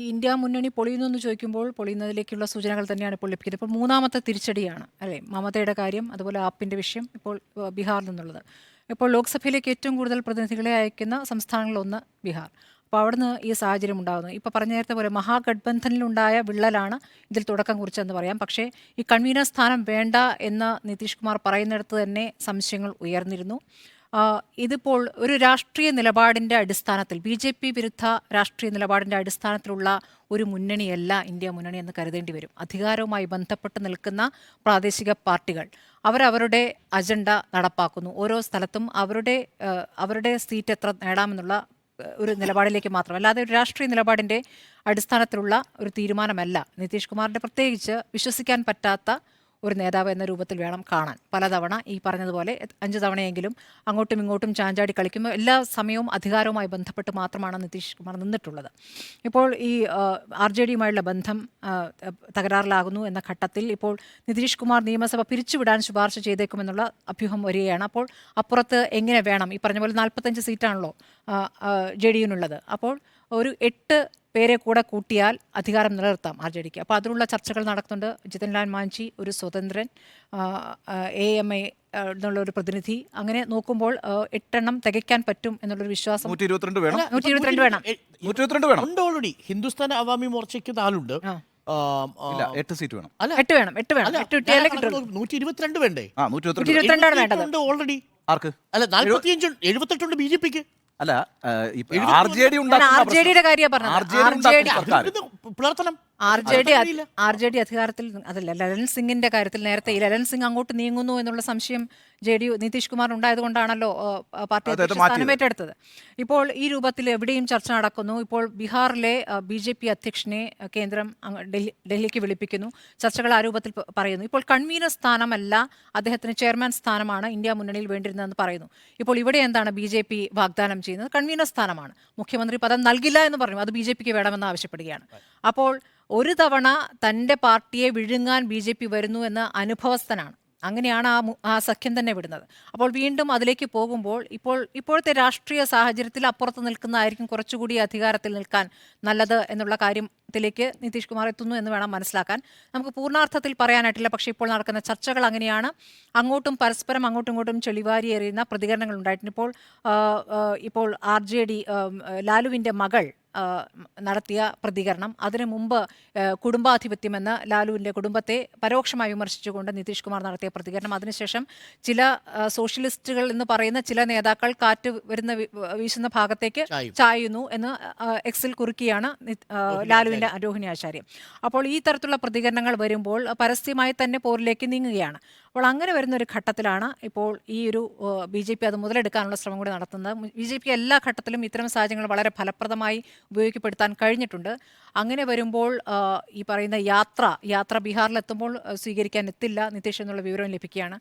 India മുന്നണി പൊളിയുന്നു എന്ന് ചോദിക്കുമ്പോൾ പൊളിയുന്നതിലേക്കുള്ള സൂചനകൾ തന്നെയാണ് ഇപ്പോൾ ലഭിക്കുന്നത്. ഇപ്പോൾ മൂന്നാമത്തെ തിരിച്ചടിയാണ് അല്ലേ? മമതയുടെ കാര്യം അതുപോലെ ആപ്പിന്റെ വിഷയം ഇപ്പോൾ ബീഹാറിൽ നിന്നുള്ളത്. ഇപ്പോൾ ലോക്സഭയിലേക്ക് ഏറ്റവും കൂടുതൽ പ്രതിനിധികളെ അയക്കുന്ന സംസ്ഥാനങ്ങളിലൊന്ന് ബീഹാർ. അപ്പോൾ അവിടുന്ന് ഈ സാഹചര്യം ഉണ്ടാകുന്നു ഇപ്പോൾ പറഞ്ഞ നേരത്തെ പോലെ മഹാഗഡ്ബന്ധനിലുണ്ടായ വിള്ളലാണ് ഇതിൽ തുടക്കം കുറിച്ചതെന്ന് പറയാം. പക്ഷേ ഈ കൺവീനർ സ്ഥാനം വേണ്ട എന്ന് നിതീഷ് കുമാർ പറയുന്നിടത്ത് തന്നെ സംശയങ്ങൾ ഉയർന്നിരുന്നു. ഇതിപ്പോൾ ഒരു രാഷ്ട്രീയ നിലപാടിന്റെ അടിസ്ഥാനത്തിൽ ബി ജെ പി വിരുദ്ധ രാഷ്ട്രീയ നിലപാടിന്റെ അടിസ്ഥാനത്തിലുള്ള ഒരു മുന്നണിയല്ല ഇന്ത്യ മുന്നണി എന്ന് കരുതേണ്ടി വരും. അധികാരവുമായി ബന്ധപ്പെട്ട് നിൽക്കുന്ന പ്രാദേശിക പാർട്ടികൾ അവരവരുടെ അജണ്ട നടപ്പാക്കുന്നു. ഓരോ സ്ഥലത്തും അവരുടെ അവരുടെ സീറ്റ് എത്ര നേടാമെന്നുള്ള ഒരു നിലപാടിലേക്ക് മാത്രം അല്ലാതെ ഒരു രാഷ്ട്രീയ നിലപാടിന്റെ അടിസ്ഥാനത്തിലുള്ള ഒരു തീരുമാനമല്ല. നിതീഷ് കുമാറിന്റെ പ്രത്യേകിച്ച് വിശ്വസിക്കാൻ പറ്റാത്ത ഒരു നേതാവ് എന്ന രൂപത്തിൽ വേണം കാണാൻ. പലതവണ ഈ പറഞ്ഞതുപോലെ അഞ്ച് തവണയെങ്കിലും അങ്ങോട്ടും ഇങ്ങോട്ടും ചാഞ്ചാടി കളിക്കുമ്പോൾ എല്ലാ സമയവും അധികാരവുമായി ബന്ധപ്പെട്ട് മാത്രമാണ് നിതീഷ് കുമാർ നിന്നിട്ടുള്ളത്. ഇപ്പോൾ ഈ ആർ ജെ ഡിയുമായുള്ള ബന്ധം തകരാറിലാകുന്നു എന്ന ഘട്ടത്തിൽ ഇപ്പോൾ നിതീഷ് കുമാർ നിയമസഭ പിരിച്ചുവിടാൻ ശുപാർശ ചെയ്തേക്കുമെന്നുള്ള അഭ്യൂഹം വരികയാണ്. അപ്പോൾ അപ്പുറത്ത് എങ്ങനെ വേണം? ഈ പറഞ്ഞ പോലെ നാൽപ്പത്തഞ്ച് സീറ്റാണല്ലോ ജെ ഡി യുനുള്ളത്. അപ്പോൾ ഒരു എട്ട് പേരെ കൂടെ കൂട്ടിയാൽ അധികാരം നിലനിർത്താം ആർ ജെ ഡിക്ക്. അപ്പോൾ അതിനുള്ള ചർച്ചകൾ നടക്കുന്നുണ്ട് ജിതൻലാൽ മാഞ്ചി ഒരു സ്വതന്ത്രൻ എ എം എ എന്നുള്ള ഒരു പ്രതിനിധി. അങ്ങനെ നോക്കുമ്പോൾ എട്ടെണ്ണം തികയ്ക്കാൻ പറ്റും എന്നുള്ളൊരു വിശ്വാസം. നൂറ്റി ഇരുപത്തിരണ്ട് വേണം. നൂറ്റി ഇരുപത്തിരണ്ട് വേണം. നൂറ്റി ഇരുപത്തിരണ്ട് വേണം. ഉണ്ട് ഓൾറെഡി ഹിന്ദുസ്ഥാൻ അവാമി മോർച്ചയ്ക്ക് നാലുണ്ട് ആ. ആം, ആ, ഇല്ല എട്ട് സീറ്റ് വേണം. അല്ല. എട്ട് വേണം എട്ട് വേണം. എട്ട് കിട്ടിയാലേ കിട്ടുള്ളൂ. നൂറ്റി ഇരുപത്തിരണ്ട് വേണ്ടേ? ആ നൂറ്റി നൂറ്റി ഇരുപത്തിരണ്ട് ഇരുപത്തിരണ്ടാണ് വേണ്ടത് ഉണ്ട് ഓൾറെഡി ആർക്ക്? അല്ല നാല്പത്തിയഞ്ച് എഴുപത്തെട്ടുണ്ട് ബി ജെ പിക്ക്. അല്ല ആർ ജെ ഡി ജെ ഡിയുടെ J R J D R J D അധികാരത്തിൽ അതല്ല ലലൻ സിംഗിന്റെ കാര്യത്തിൽ നേരത്തെ ഈ ലലൻ സിംഗ് അങ്ങോട്ട് നീങ്ങുന്നു എന്നുള്ള സംശയം J D U Nitish Kumar ഉണ്ടായതുകൊണ്ടാണല്ലോ party അധ്യക്ഷ സ്ഥാനം ഏറ്റെടുത്തത്. ഇപ്പോൾ ഈ രൂപത്തിൽ എവിടെയും ചർച്ച നടക്കുന്നു. ഇപ്പോൾ ബീഹാറിലെ ബി ജെ പി അധ്യക്ഷനെ കേന്ദ്രം ഡൽഹിക്ക് വിളിപ്പിക്കുന്നു. ചർച്ചകൾ ആ രൂപത്തിൽ പറയുന്നു. ഇപ്പോൾ കൺവീനർ സ്ഥാനമല്ല അദ്ദേഹത്തിന് ചെയർമാൻ സ്ഥാനമാണ് ഇന്ത്യ മുന്നണിയിൽ വേണ്ടിയിരുന്നതെന്ന് പറയുന്നു. ഇപ്പോൾ ഇവിടെ എന്താണ് ബി ജെ പി വാഗ്ദാനം ചെയ്യുന്നത്? കൺവീനർ സ്ഥാനമാണ്. മുഖ്യമന്ത്രി പദം നൽകില്ല എന്ന് പറഞ്ഞു. അത് ബി ജെ പിക്ക് വേണമെന്ന് ആവശ്യപ്പെടുകയാണ്. അപ്പോൾ ഒരു തവണ തന്റെ പാർട്ടിയെ വിഴുങ്ങാൻ ബി ജെ പി വരുന്നു എന്ന് അനുഭവസ്ഥനാണ്. അങ്ങനെയാണ് ആ ആ സഖ്യം തന്നെ വിടുന്നത്. അപ്പോൾ വീണ്ടും അതിലേക്ക് പോകുമ്പോൾ ഇപ്പോൾ ഇപ്പോഴത്തെ രാഷ്ട്രീയ സാഹചര്യത്തിൽ അപ്പുറത്ത് നിൽക്കുന്നതായിരിക്കും കുറച്ചുകൂടി അധികാരത്തിൽ നിൽക്കാൻ നല്ലത് എന്നുള്ള കാര്യത്തിലേക്ക് നിതീഷ് കുമാർ എത്തുന്നു എന്ന് വേണം മനസ്സിലാക്കാൻ. നമുക്ക് പൂർണാർത്ഥത്തിൽ പറയാനായിട്ടില്ല പക്ഷേ ഇപ്പോൾ നടക്കുന്ന ചർച്ചകൾ അങ്ങനെയാണ്. അങ്ങോട്ടും പരസ്പരം അങ്ങോട്ടും ഇങ്ങോട്ടും ചെളിവാരി എറിയുന്ന പ്രതികരണങ്ങൾ ഉണ്ടായിട്ടുണ്ട് ഇപ്പോൾ ഇപ്പോൾ ആർ ജെ ഡി ലാലുവിന്റെ മകൾ നടത്തിയ പ്രതികരണം. അതിനു മുമ്പ് കുടുംബാധിപത്യമെന്ന് ലാലുവിന്റെ കുടുംബത്തെ പരോക്ഷമായി വിമർശിച്ചുകൊണ്ട് നിതീഷ് കുമാർ നടത്തിയ പ്രതികരണം. അതിനുശേഷം ചില സോഷ്യലിസ്റ്റുകൾ എന്ന് പറയുന്ന ചില നേതാക്കൾ കാറ്റ് വരുന്ന വീശുന്ന ഭാഗത്തേക്ക് ചായുന്നു. എന്ന് എക്സിൽ കുറുക്കിയാണ് ലാലുവിന്റെ രോഹിണി ആചാര്യം. അപ്പോൾ ഈ തരത്തിലുള്ള പ്രതികരണങ്ങൾ വരുമ്പോൾ പരസ്യമായി തന്നെ പോരിലേക്ക് നീങ്ങുകയാണ്. അപ്പോൾ അങ്ങനെ വരുന്ന ഒരു ഘട്ടത്തിലാണ് ഇപ്പോൾ ഈ ഒരു ബി ജെ പി അത് മുതലെടുക്കാനുള്ള ശ്രമം കൂടി നടത്തുന്നത്. ബി ജെ പി എല്ലാ ഘട്ടത്തിലും ഇത്തരം സാഹചര്യങ്ങൾ വളരെ ഫലപ്രദമായി ഉപയോഗിക്കപ്പെടുത്താൻ കഴിഞ്ഞിട്ടുണ്ട്. അങ്ങനെ വരുമ്പോൾ ഈ പറയുന്ന യാത്ര യാത്ര ബീഹാറിലെത്തുമ്പോൾ സ്വീകരിക്കാൻ എത്തില്ല നിതീഷ് എന്നുള്ള വിവരം ലഭിക്കുകയാണ്.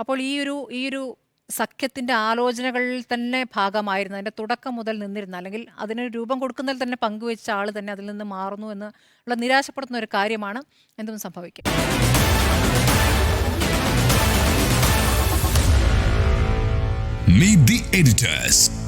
അപ്പോൾ ഈ ഒരു ഈ ഒരു സഖ്യത്തിന്റെ ആലോചനകളിൽ തന്നെ ഭാഗമായിരുന്നു. അതിന്റെ തുടക്കം മുതൽ നിന്നിരുന്ന അല്ലെങ്കിൽ അതിന് രൂപം കൊടുക്കുന്നതിൽ തന്നെ പങ്കുവച്ച ആൾ തന്നെ അതിൽ നിന്ന് മാറുന്നു എന്ന് ഉള്ള നിരാശപ്പെടുത്തുന്ന ഒരു കാര്യമാണ് എന്തും സംഭവിക്കും Meet the editors.